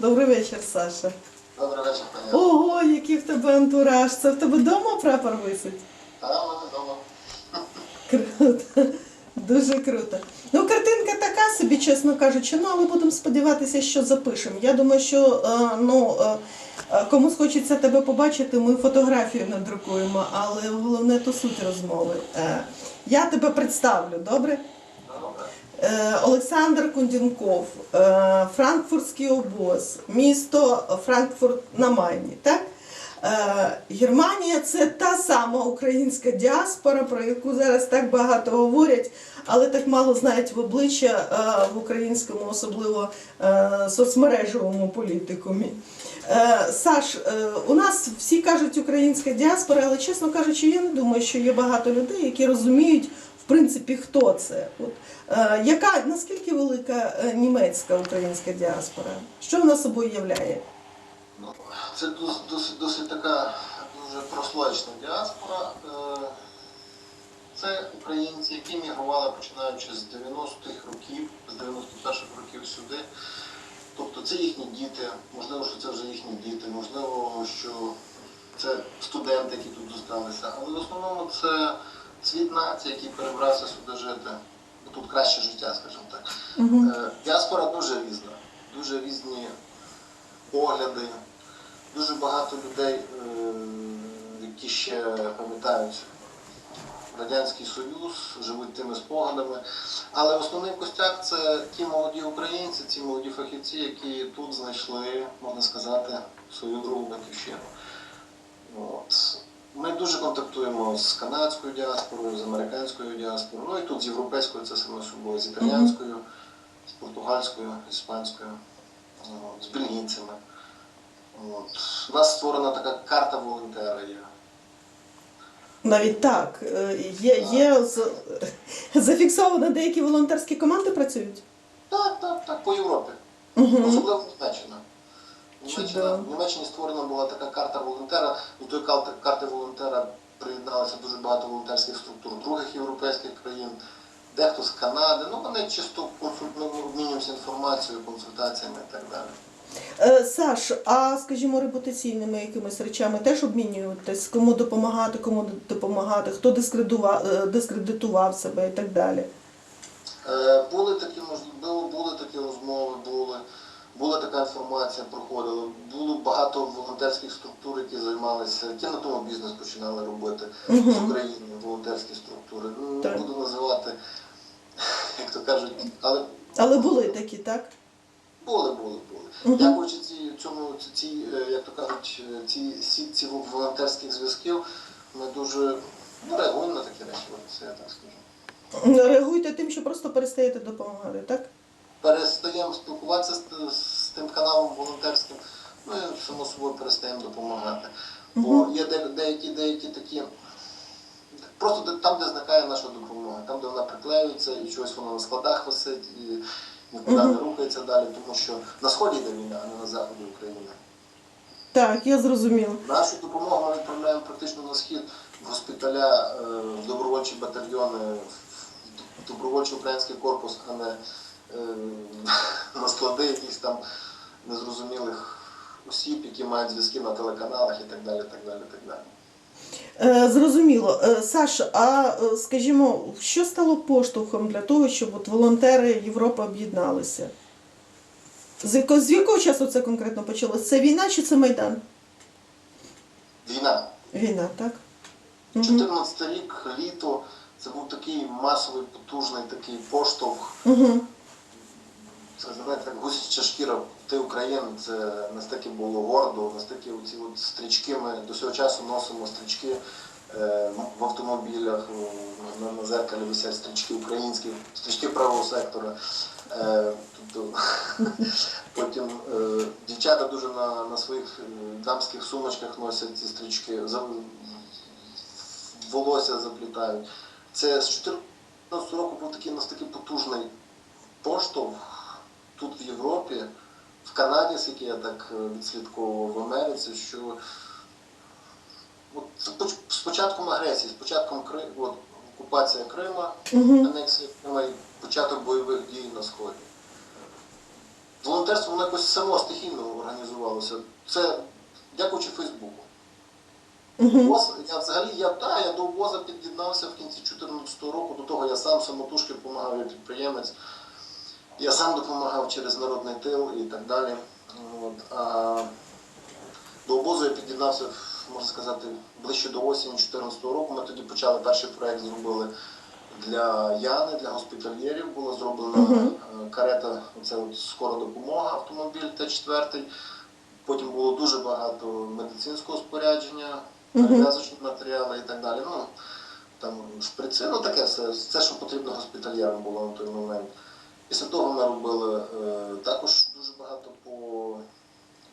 Добрий вечір, Саша. Добрий вечір, пані. Ого, який в тебе антураж. Це в тебе вдома прапор висить? Та в мене вдома. Круто. Дуже круто. Ну, картинка така собі, чесно кажучи, ну але будемо сподіватися, що запишемо. Я думаю, що е, ну, е, е, комусь хочеться тебе побачити, ми фотографію надрукуємо, але головне то суть розмови. Я тебе представлю, добре? Добре. Е, Олександр Кундінков, е, Франкфуртський обоз, місто Франкфурт на Майні. Так? Е, Германія це та сама українська діаспора, про яку зараз так багато говорять, але так мало знають в обличчя в українському, особливо соцмережевому політикумі. Саш, у нас всі кажуть українська діаспора, але чесно кажучи, я не думаю, що є багато людей, які розуміють, принципі, хто це. От, е, яка наскільки велика е, німецька українська діаспора? Що вона собою являє? Ну, це досить, досить, така дуже прослойчна діаспора. Е, Це українці, які мігрували починаючи з 90-х років, з 91-х років сюди. Тобто це їхні діти, можливо, що це вже їхні діти, можливо, що це студенти, які тут зосталися. Але в основному це цвіт нації, який перебрався сюди жити. Бо Тут краще життя, скажімо так. Е, Діаспора дуже різна, дуже різні погляди, дуже багато людей, е, які ще пам'ятають Радянський Союз, живуть тими спогадами. Але основний костяк це ті молоді українці, ті молоді фахівці, які тут знайшли, можна сказати, свою другу батьківщину. От. Ми дуже контактуємо з канадською діаспорою, з американською діаспорою, ну і тут з європейською, це саме собою, з італіянською, з португальською, іспанською, з бельгійцями. От. У нас створена така карта волонтера є. Навіть так. Е, Є, є зафіксовано, деякі волонтерські команди працюють. Так, так, так, по Європі. Угу. Особливо Німеччина. Німеччина. В Німеччині створена була така карта волонтера. До тої карти, волонтера приєдналося дуже багато волонтерських структур других європейських країн, дехто з Канади. Ну вони чисто обмінюємося інформацією, консультаціями і так далі. Е, Саш, а скажімо, репутаційними якимись речами теж обмінюєтесь? Кому допомагати, кому допомагати, хто дискредитував, е, себе і так далі. Е, Були такі можливо, були такі розмови, були, була така інформація, проходила. Було багато волонтерських структур, які займалися, які на тому бізнес починали робити з Угу. України, волонтерські структури. Ну, Так. буду називати, як то кажуть, але Але були такі, так? були, були, були. Мгм. Дякуючи цій, цьому, цій, е, як то кажуть, е, цій сітці волонтерських зв'язків, ми дуже ну, реагуємо на такі речі, це я так скажу. Реагуйте тим, що просто перестаєте допомагати, так? Перестаємо спілкуватися з, з тим каналом волонтерським, ну і само собою перестаємо допомагати. Бо є де, деякі, деякі такі. Просто там, де зникає наша допомога, там, де вона приклеюється і чогось воно на складах висить і нікуди не рухається далі, тому що на сході йде війна, а не на заході України. Так, я зрозуміла. Нашу допомогу ми відправляємо практично на схід в госпіталя, е, в добровольчі батальйони, в добровольчий український корпус, а не на склади якихось там незрозумілих осіб, які мають зв'язки на телеканалах і так далі. так далі, так далі. Е, Зрозуміло. Е, Саш, а е, скажімо, що стало поштовхом для того, щоб от волонтери Європи об'єдналися? З якого, з якого часу це конкретно почалося? Це війна чи це Майдан? Війна. Війна, так? Мгм. 14 рік, літо, це був такий масовий, потужний такий поштовх. Угу. Це знаєте, як гусяча шкіра, ти Україна, це настільки було гордо, настільки оці от стрічки, ми до цього часу носимо стрічки е, в автомобілях, на, на зеркалі висять стрічки українські, стрічки правого сектора. Е, тобто, потім е, дівчата дуже на, на своїх е, дамських сумочках носять ці стрічки, за, волосся заплітають. Це з 14 року був такий у нас такий потужний поштовх тут в Європі, в Канаді, скільки я так е, відслідковував в Америці, що от з початком агресії, з початком Кри... от, окупація Крима, анексія Крима і початок бойових дій на Сході. Волонтерство воно якось само стихійно відбувалося? Це дякуючи Фейсбуку. ВОЗ, я взагалі я, та, я до ВОЗа під'єднався в кінці 2014 року. До того я сам самотужки допомагав як підприємець. Я сам допомагав через народний тил і так далі. От, а до обозу я під'єднався, можна сказати, ближче до осені 2014 року. Ми тоді почали перший проект, зробили для Яни, для госпітальєрів. Була зроблена Мгм. е, карета, це от скора допомога, автомобіль Т4. Потім було дуже багато медицинського спорядження, Мгм. перев'язочні матеріали і так далі. Ну, там шприци, ну таке все, все, що потрібно госпітальєрам було на той момент. Після того ми робили е, також дуже багато по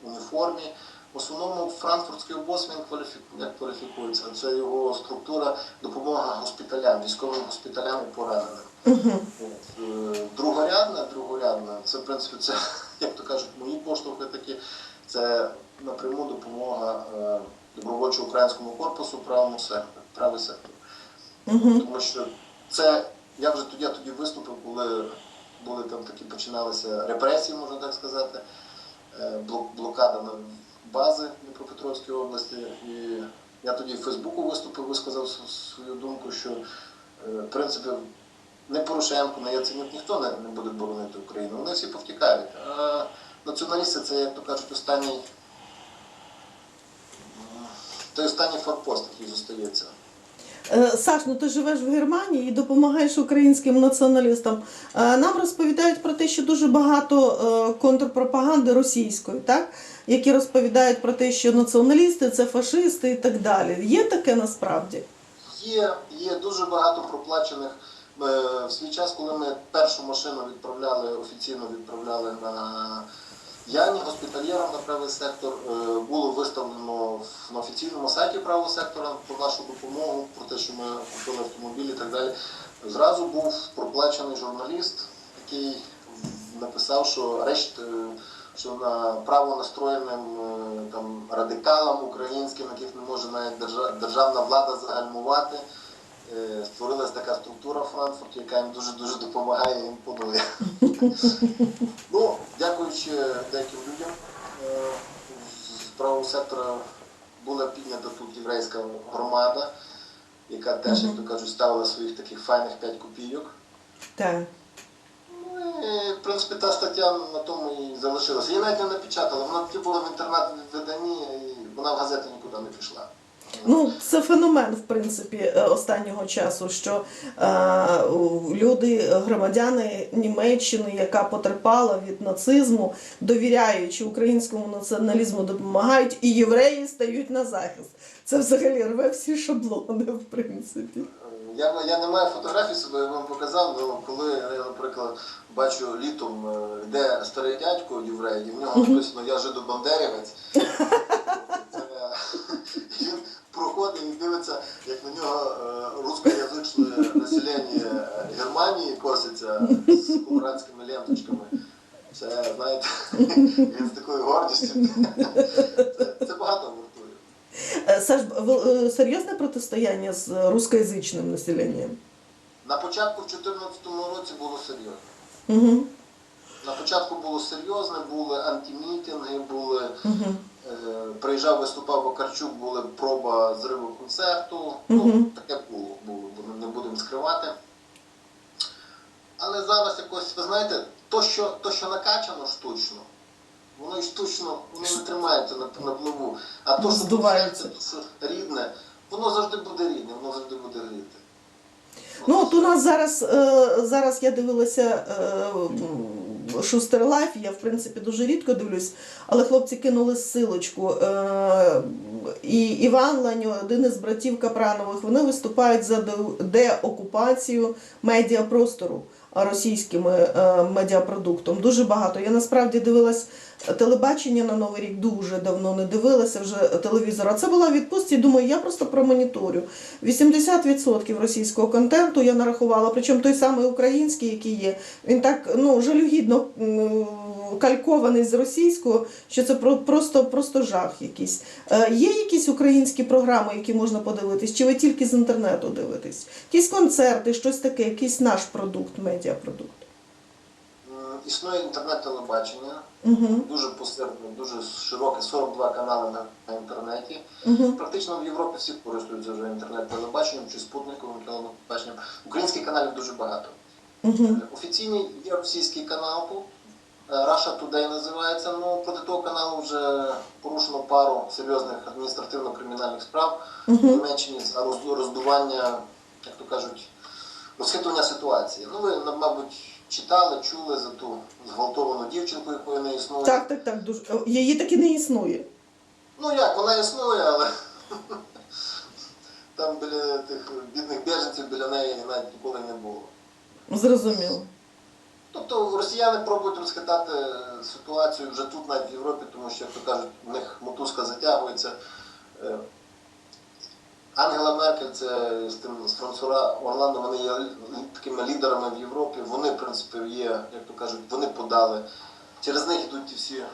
уніформі. В основному франкфуртський обоз він кваліфіку- як кваліфікується. Це його структура допомога госпіталям, військовим госпіталям і пораненим. Е, Другорядна, другорядна, це в принципі це, як то кажуть, мої поштовхи такі. Це напряму допомога е, добровольчого українському корпусу правому сектору, правий сектор. Угу. Тому що це я вже тоді, я тоді виступив, коли були там такі починалися репресії, можна так сказати, е, блокада на бази Дніпропетровської області. І я тоді в Фейсбуку виступив, висказав свою думку, що е, в принципі не Порошенко, не Яценюк, ніхто не, не буде боронити Україну. Вони всі повтікають. А націоналісти це, як то кажуть, останній. Той останній форпост, який зостається. Е, Саш, ну ти живеш в Германії і допомагаєш українським націоналістам. Е, Нам розповідають про те, що дуже багато е, контрпропаганди російської, так? які розповідають про те, що націоналісти це фашисти і так далі. Є таке насправді? Є, є дуже багато проплачених. В свій час, коли ми першу машину відправляли, офіційно відправляли на Яні госпітальєрам на правий сектор, е, було виставлено на офіційному сайті правого сектора про нашу допомогу, про те, що ми купили автомобіль і так далі. Зразу був проплачений журналіст, який написав, що решт, е, що на право настроєним е, там радикалам українським, яких не може навіть держа- державна влада загальмувати. Е, Створилась така структура в Франкфурті, яка їм дуже дуже допомагає і імпонує. ну, дякуючи деяким людям е, з правого сектора була піднята тут єврейська громада, яка теж, як то кажуть, ставила своїх таких файних 5 копійок. Так. Ну, і, в принципі, та стаття на тому і залишилася. Її навіть не напечатали, вона тоді була в інтернет-виданні, і вона в газети нікуди не пішла. Ну, це феномен, в принципі, е, останнього часу, що е, люди, громадяни Німеччини, яка потерпала від нацизму, довіряючи українському націоналізму, допомагають, і євреї стають на захист. Це взагалі рве всі шаблони, в принципі. Я, я не маю фотографій себе, я вам показав, але коли я, наприклад, бачу літом, е, йде старий дядько єврей, і в нього написано Я жидобандерівець. як на нього е, рускоязичне населення е, Германії коситься з колорадськими ленточками. Це, знаєте, він з такою гордістю. Це, це багато вартує. Е, Саш, серйозне протистояння з рускоязичним населенням? На початку в 2014 році було серйозно. Угу. На початку було серйозне, були антимітинги, були, Угу. Е, приїжджав, виступав Вакарчук, були проба зриву концерту. Мгм. Ну, таке було, було, не будемо скривати. Але зараз якось, ви знаєте, то, що, то, що накачано штучно, воно і штучно воно не тримається на, на плаву. А то, що Здувається. то, що рідне, воно завжди буде рідне, воно завжди буде гріти. Ну, от у нас зараз, е, зараз я дивилася е, Шустер Лайф, я в принципі дуже рідко дивлюсь, але хлопці кинули силочку. Е, і Іван Ланьо, один із братів Капранових, вони виступають за деокупацію медіапростору російським е, медіапродуктом. Дуже багато. Я насправді дивилась телебачення на Новий рік дуже давно не дивилася вже телевізора. Це була відпустці. Думаю, я просто промоніторю. 80% російського контенту я нарахувала, причому той самий український, який є, він так ну жалюгідно калькований з російського, що це про- просто, просто жах якийсь. Е, Є якісь українські програми, які можна подивитись, чи ви тільки з інтернету дивитесь? Якісь концерти, щось таке, якийсь наш продукт, медіапродукт. Існує інтернет-телебачення, Угу. дуже посередньо, дуже широке, 42 канали на, на інтернеті. Угу. Практично в Європі всі користуються вже інтернет-телебаченням чи спутниковим телебаченням. Українських каналів дуже багато. Угу. Офіційний є російський канал е, Russia Today називається. Ну проти того каналу вже порушено пару серйозних адміністративно-кримінальних справ в. Німеччині за роздування, як то кажуть, розхитування ситуації. Ну ви, мабуть, читали, чули за ту зґвалтовану дівчинку, якої не існує. Так, так, так. Дуже. Її таки не існує. Ну як, вона існує, але там біля тих бідних біженців біля неї навіть ніколи не було. Зрозуміло. Тобто росіяни пробують розхитати ситуацію вже тут, навіть в Європі, тому що, як то кажуть, в них мотузка затягується. Ангела Меркель, це з тим з Франсуа Орландо, вони є такими лідерами в Європі. Вони, в принципі, є, як то кажуть, вони подали. Через них йдуть всі е,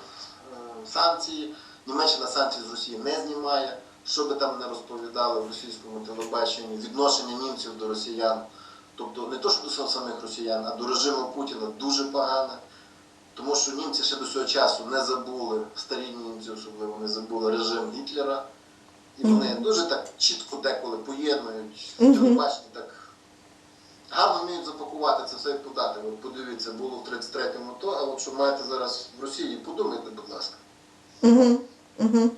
санкції. Німеччина санкції з Росії не знімає. Що би там не розповідали в російському телебаченні, відношення німців до росіян. Тобто не то, що до самих росіян, а до режиму Путіна дуже погане. Тому що німці ще до цього часу не забули, старі німці особливо не забули режим Гітлера. І вони дуже так чітко деколи поєднують телебачення так гарно вміють запакувати це все і подати. Ви подивіться, було в 33-му то, а от що маєте зараз в Росії, подумайте, будь ласка. Угу. Угу.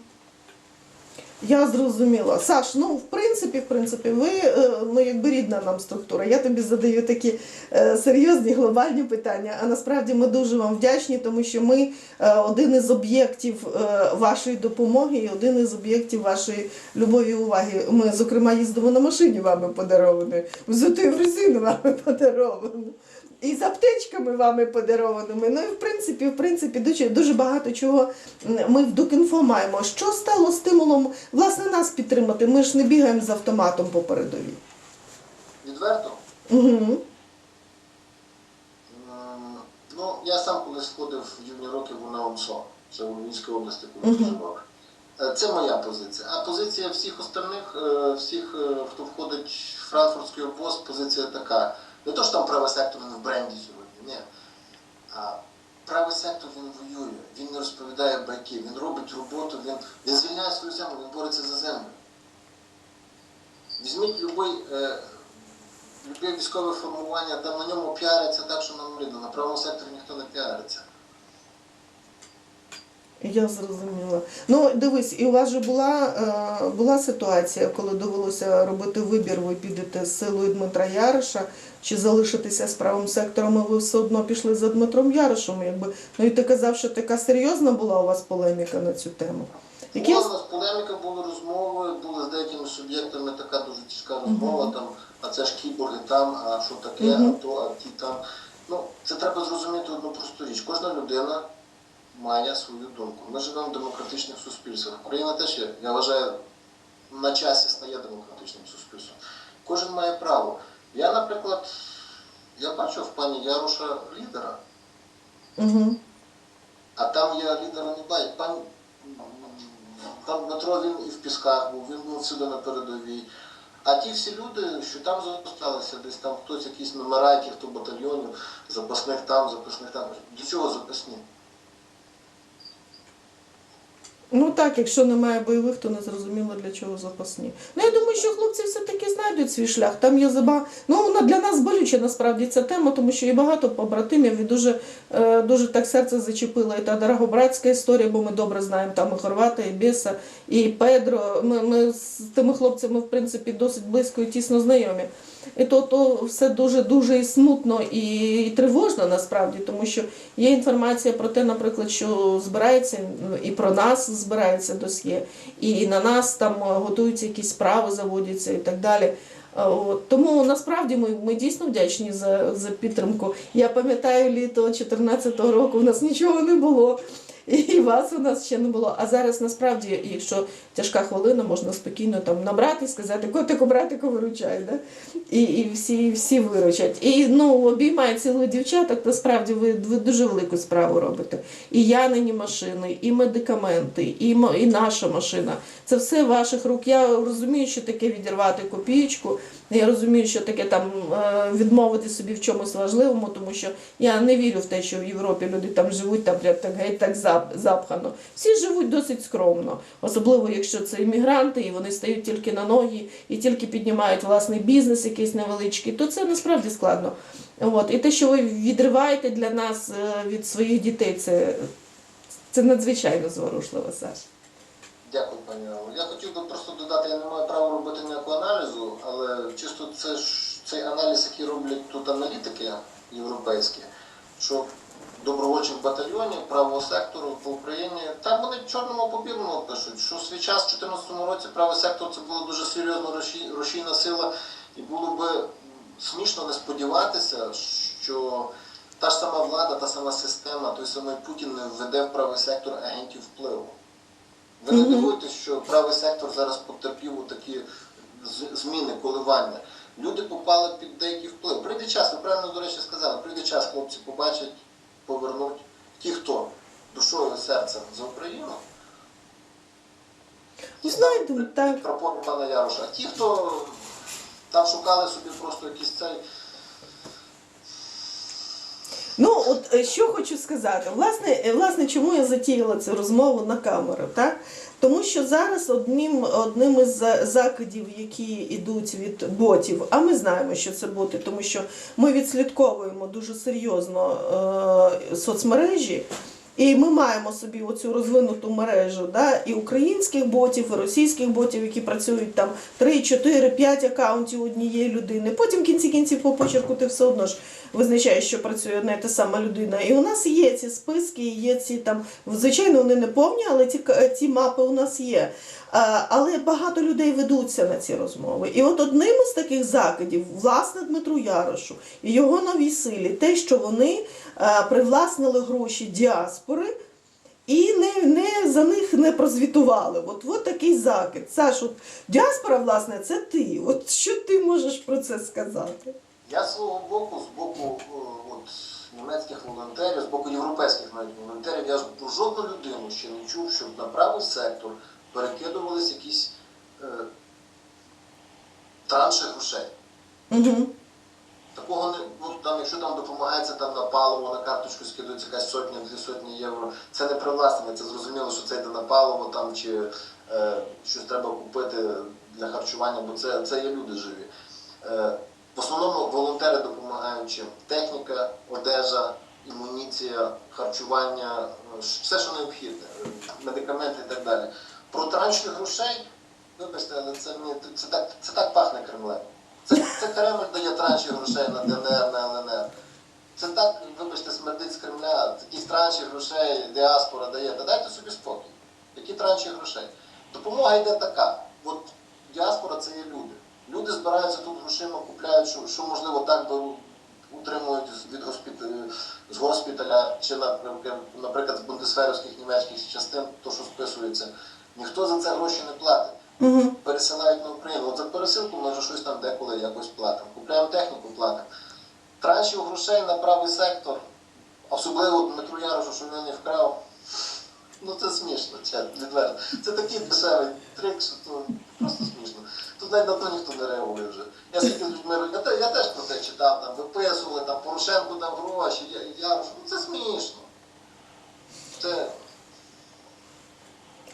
Я зрозуміла. Саш, ну в принципі, в принципі, ви е, ну якби рідна нам структура. Я тобі задаю такі е, серйозні глобальні питання. А насправді ми дуже вам вдячні, тому що ми е, один із об'єктів е, вашої допомоги і один із об'єктів вашої любові і уваги. Ми, зокрема, їздимо на машині вами подарованою, взутою в резину вами подарованою. І з аптечками вами подарованими. Ну і в принципі, в принципі, дуже, дуже багато чого ми в Дукінфо маємо. Що стало стимулом власне нас підтримати? Ми ж не бігаємо з автоматом по передовій. Відверто, Угу. Ну, я сам колись ходив в юні роки в УНАУМСО, це у Львівській області, коли проживав. Е, Це моя позиція. А позиція всіх остальних, е, всіх, е, хто входить в Франкфуртський обоз, позиція така. Не то, що там правий сектор він в бренді сьогодні, ні. А правий сектор він воює, він не розповідає байки, він робить роботу, він, він звільняє свою землю, він бореться за землю. Візьміть любий, е, любе військове формування, там на ньому піаряться так, що нам видно. На правому секторі ніхто не піариться. Я зрозуміла. Ну, дивись, і у вас же була, е, була ситуація, коли довелося робити вибір, ви підете з силою Дмитра Яриша чи залишитися з правим сектором, і ви все одно пішли за Дмитром Яришем. Якби. Ну і ти казав, що така серйозна була у вас полеміка на цю тему. Які... Була у нас полеміка, були розмови, були з деякими суб'єктами така дуже тяжка розмова, там, а це ж кіборги там, а що таке, Мгм. а то, а ті там. Ну, це треба зрозуміти одну просту річ. Кожна людина має свою думку. Ми живемо в демократичних суспільствах. Україна теж є, я вважаю, на часі стає демократичним суспільством. Кожен має право. Я, наприклад, я бачу в пані Яруша лідера. Угу. А там я лідера не бачу. Пан там Дмитро він і в пісках був, він був всюди на передовій. А ті всі люди, що там залишалися, десь там хтось якісь номера, яких то батальйонів, запасних там, запасних там. До чого запасні? Ну так, якщо немає бойових, то не зрозуміло для чого запасні. Ну я думаю, що хлопці все-таки знайдуть свій шлях. Там є заба. Ну вона для нас болюча насправді ця тема, тому що і багато побратимів і дуже, е, дуже так серце зачепила. І та дорогобратська історія, бо ми добре знаємо там і Хорвата, і Біса, і Педро. Ми, ми з тими хлопцями, в принципі, досить близько і тісно знайомі. І то, то все дуже дуже і смутно і, і тривожно насправді, тому що є інформація про те, наприклад, що збирається і про нас збирається досьє, і на нас там готуються якісь справи, заводяться і так далі. От. Тому насправді ми, ми дійсно вдячні за, за підтримку. Я пам'ятаю літо 2014 року, у нас нічого не було. І вас у нас ще не було. А зараз насправді, якщо тяжка хвилина, можна спокійно там набрати і сказати, котику, братику, виручай. Да? І, і всі, всі виручать. І ну, обіймає цілих дівчаток, насправді ви, ви дуже велику справу робите. І Янині машини, і медикаменти, і, і наша машина. Це все ваших рук. Я розумію, що таке відірвати копієчку. Я розумію, що таке там е, відмовити собі в чомусь важливому, тому що я не вірю в те, що в Європі люди там живуть там прям так геть так запхано. Всі живуть досить скромно, особливо якщо це іммігранти, і вони стають тільки на ноги і тільки піднімають власний бізнес, якийсь невеличкий, то це насправді складно. От і те, що ви відриваєте для нас е, від своїх дітей, це, це надзвичайно зворушливо, Саш. Дякую, пані Алло. Я хотів би просто додати, я не маю права робити ніякого аналізу, але чисто це ж цей аналіз, який роблять тут аналітики європейські, що добровольчих батальйонів правого сектору по Україні, там вони чорному по білому пишуть, що свій час в 2014 році правий сектор це була дуже серйозна рушійна сила, і було би смішно не сподіватися, що та ж сама влада, та сама система, той самий Путін не введе в правий сектор агентів впливу. Ви не дивуєтесь, що правий сектор зараз потерпів у такі зміни, коливання. Люди попали під деякий вплив. Прийде час, ви правильно, до речі, сказали, прийде час, хлопці побачать, повернуть. Ті, хто душою і серцем за Україну, Ну, знаєте, так. прапор пана Яроша. А ті, хто там шукали собі просто якийсь цей. Ну, от е, що хочу сказати, власне, е, власне, чому я затіяла цю розмову на камеру, так? Тому що зараз одним, одним із закидів, які йдуть від ботів, а ми знаємо, що це боти, тому що ми відслідковуємо дуже серйозно е, соцмережі. І ми маємо собі оцю розвинуту мережу да, і українських ботів, і російських ботів, які працюють там 3, 4, 5 акаунтів однієї людини. Потім в кінці кінців по почерку ти все одно ж визначаєш, що працює одна і та сама людина. І у нас є ці списки, є ці там, звичайно, вони не повні, але ці, ці мапи у нас є. А, Але багато людей ведуться на ці розмови. І от одним із таких закидів, власне, Дмитру Ярошу і його новій силі, те, що вони а, привласнили гроші діаспори. І не, не за них не прозвітували. От, от такий закид. Саш, от діаспора, власне, це ти. От що ти можеш про це сказати? Я з свого боку, з боку е, от, німецьких волонтерів, з боку європейських навіть волонтерів, я ж про жодну людину ще не чув, щоб на правий сектор перекидувались якісь е, транші грошей. Угу. Такого не ну там, якщо там допомагається там на паливо, на карточку скидується якась сотня, дві сотні євро. Це не привласнення, це зрозуміло, що це йде на паливо там чи е, щось треба купити для харчування, бо це, це є люди живі. Е, в основному волонтери допомагають чим? Техніка, одежа, імуніція, харчування, е, все, що необхідне, е, медикаменти і так далі. Про транші грошей, вибачте, але це це так, це так пахне Кремлем. Це, це Кремль дає транші грошей на ДНР, на ЛНР. Це так, вибачте, смердить з Кремля, такі транші грошей діаспора дає. Та дайте собі спокій. Які транші грошей? Допомога йде така. От діаспора це є люди. Люди збираються тут грошима, купляють, що, що можливо так би утримують з- від госпіталю, з госпіталя, чи, наприклад, з бундесферівських німецьких частин, то що списується. Ніхто за це гроші не платить Угу. пересилають на Україну. От за пересилку ми вже щось там деколи якось платимо. Купляємо техніку, платимо. Траншів грошей на правий сектор, особливо Дмитру Ярошу, що він не вкрав. Ну це смішно, чесно, відверто. Це такий дешевий трик, що то просто смішно. Тут на то ніхто не реагує вже. Я скільки людьми я, те- я теж про це читав, там виписували, там Порошенко дав гроші, я, я ну це смішно. Це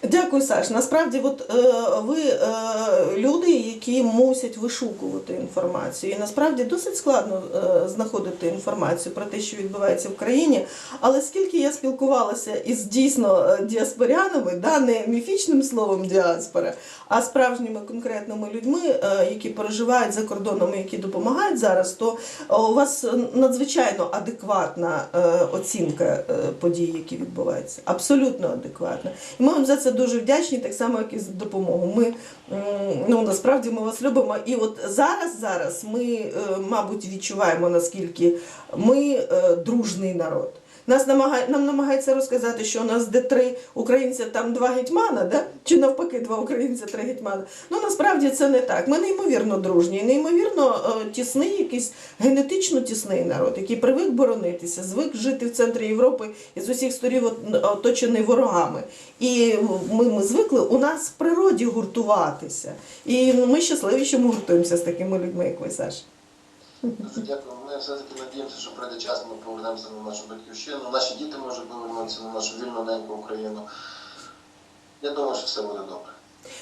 Дякую, Саш. Насправді, от е, ви е, люди, які мусять вишукувати інформацію. І насправді досить складно е, знаходити інформацію про те, що відбувається в країні. Але скільки я спілкувалася із дійсно діаспорянами, да, не міфічним словом діаспора, а справжніми конкретними людьми, які переживають за кордоном, які допомагають зараз, то у вас надзвичайно адекватна оцінка подій, які відбуваються. Абсолютно адекватна. І ми вам за це дуже вдячні, так само, як і за допомогу. Ми ну насправді ми вас любимо. І от зараз, зараз ми, е, мабуть, відчуваємо наскільки ми е, дружний народ. Нас намагає, нам намагаються розказати, що у нас де три українця, там два гетьмана, да? чи навпаки, два українця, три гетьмана. Ну насправді це не так. Ми неймовірно дружні, неймовірно е, тісний, якийсь генетично тісний народ, який привик боронитися, звик жити в центрі Європи і з усіх сторін оточений ворогами. І ми, ми звикли у нас в природі гуртуватися. І ми щасливі, що ми гуртуємося з такими людьми, як ви, Саш. Дякую. Ми все-таки надіємося, що прийде час, ми повернемося на нашу батьківщину. Наші діти можуть повернутися на нашу вільну неньку Україну. Я думаю, що все буде добре.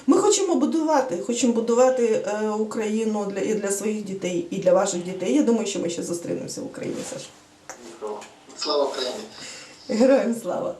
Ми хочемо будувати, хочемо будувати е, Україну для, і для своїх дітей, і для ваших дітей. Я думаю, що ми ще зустрінемося в Україні, Саш. Слава Україні! Героям слава!